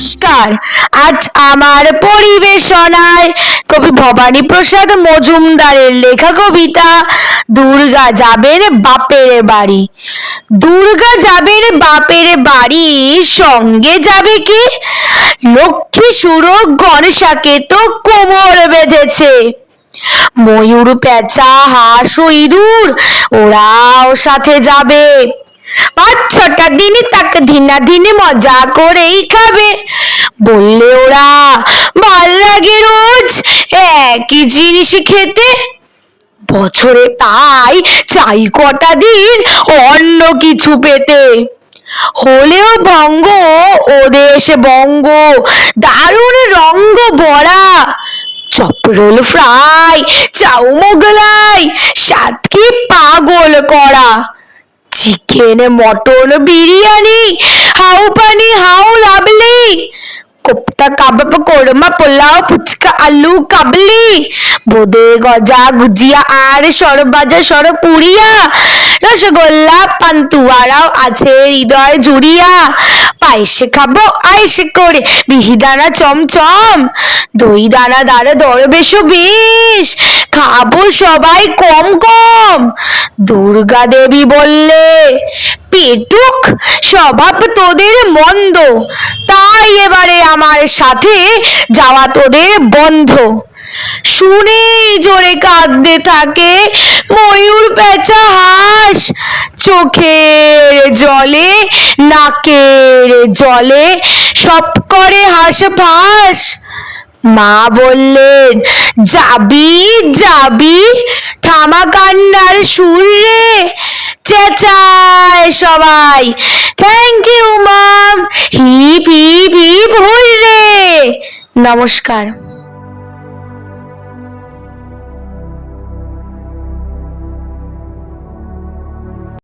নমস্কার। আজ আমার পরিবেশনায় কবি ভবানী প্রসাদ মজুমদারের লেখা কবিতা, দুর্গা যাবেন বাপের বাড়ি। দুর্গা যাবেন বাপের বাড়ি, সঙ্গে যাবে কি? লক্ষ্মী সুর গণেশাকে তো কোমর বেঁধেছে। ময়ূর পেঁচা, হাঁস, ইঁদুর, ওরাও সাথে যাবে। পাঁচ দিনই তাকে ধিনা ধিনে মজা করেই খাবে। বললে ওরা, ভালো লাগে রোজ, একই জিনিস খেতে। বছরে তাই চাই কটা দিন অন্য কিছু পেতে। হলেও বঙ্গ ও দেশে বঙ্গ দারুণ রঙ্গ বড়া চপরোল ফ্রাই চাউ মোগলাই সাত কি পাগল করা। Chicken, mutton, biryani, how funny, how লাবলি। Kofta, কাবাব, কোরমা, পোলাও, ফুচকা, আলু, কাবলি। বোদে, গজা, গুজিয়া, আর সরবাজা সর পুরিয়া রসগোল্লা পান্তুয়ারাও আছে হৃদয় জুড়িয়া। পায়েসে খাব, আয়েসে করে মিহিদানা চমচম। দই, দানা দাঁড়ে দর বেশো বেশ খাব সবাই কম কম। দুর্গা দেবী বললে, পেটুক, স্বভাব তোদের মন্দ। তাই এবারে আমার সাথে যাওয়া তোদের বন্ধ। শুনেই জোরে কাঁদতে থাকে ময়ূর পেঁচা হাস। চোখের জলে, নাকের জলে সব করে হাঁস ফাঁস। মা বললেন, যাবি যাবি, থামা কান্নার সুর রে চেঁচায় সবাই। Thank you mum hip hip hip hurray নমস্কার।